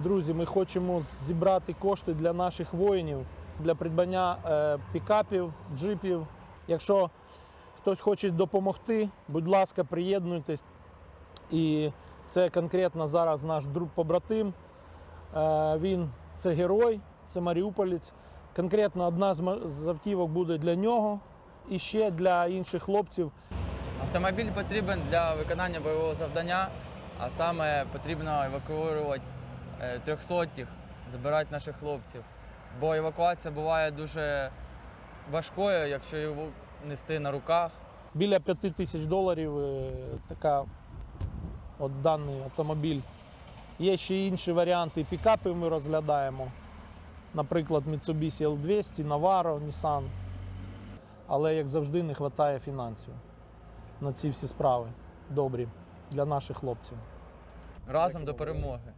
Друзі, ми хочемо зібрати кошти для наших воїнів для придбання е, пікапів, джипів. Якщо хтось хоче допомогти, будь ласка, приєднуйтесь. І це конкретно зараз наш друг побратим. Е, він це герой, це маріуполець. Конкретно одна з автівок буде для нього і ще для інших хлопців. Автомобіль потрібен для виконання бойового завдання, а саме потрібно евакуювати е, трьохсотих, забирати наших хлопців. Бо евакуація буває дуже важкою, якщо його нести на руках. Біля 5 тисяч доларів е, така от даний автомобіль. Є ще інші варіанти. Пікапи ми розглядаємо. Наприклад, Mitsubishi L200, Navaro, Nissan. Але, як завжди, не вистачає фінансів на ці всі справи добрі для наших хлопців. Разом до перемоги.